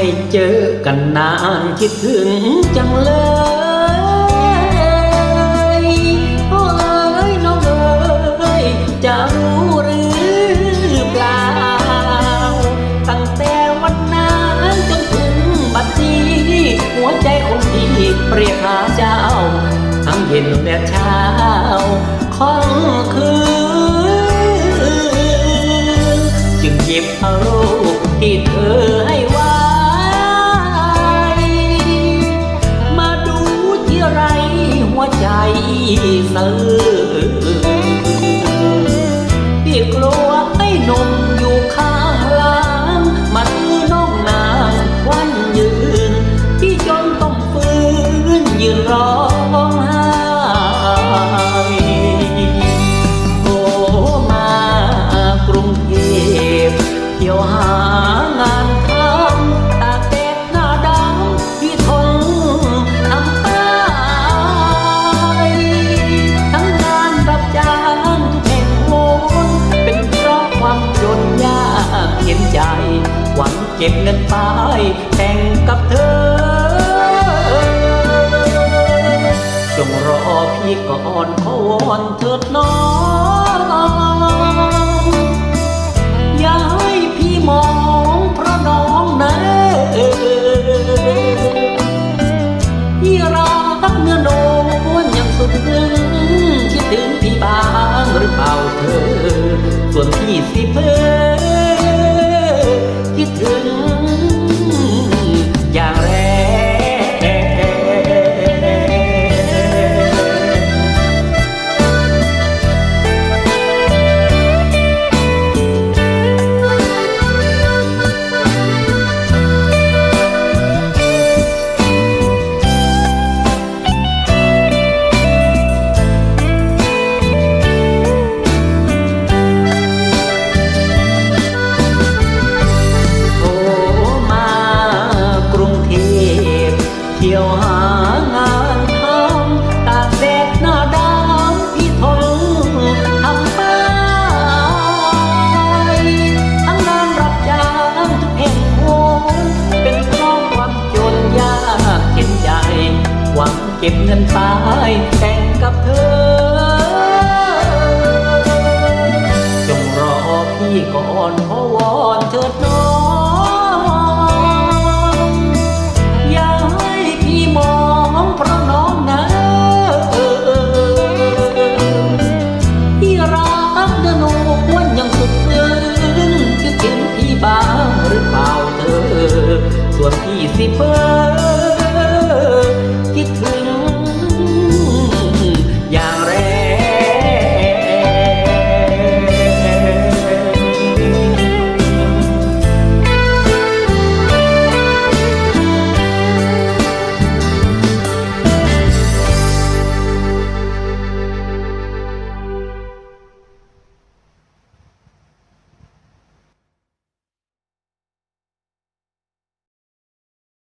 ไม่เจอกันนานคิดถึงจังเลยโอ้ยน้องเอ๋ยจะรู้หรือเปล่า ตั้งแต่วันนั้นจนถึงบัดนี้หัวใจของพี่เปรียกหาเจ้า ทั้งเย็นและเช้าของคืน จึงหยิบเอารูปที่เธอ สื่พี่ เก็บเงินไปแต่งกับเธอ จงรอพี่ก่อนขอวอนเถิด เที่ยวหางานทำตากแดดหน้าดำพี่ทนทำไปทั้งงานรับจ้างทุกแห่งโวงเป็นเพราะความจนยากเข็นใจ หวังเก็บเงินไปแต่งกับเธอ บ้างหรือเปล่าเธอ ส่วนพี่สิเพ้อ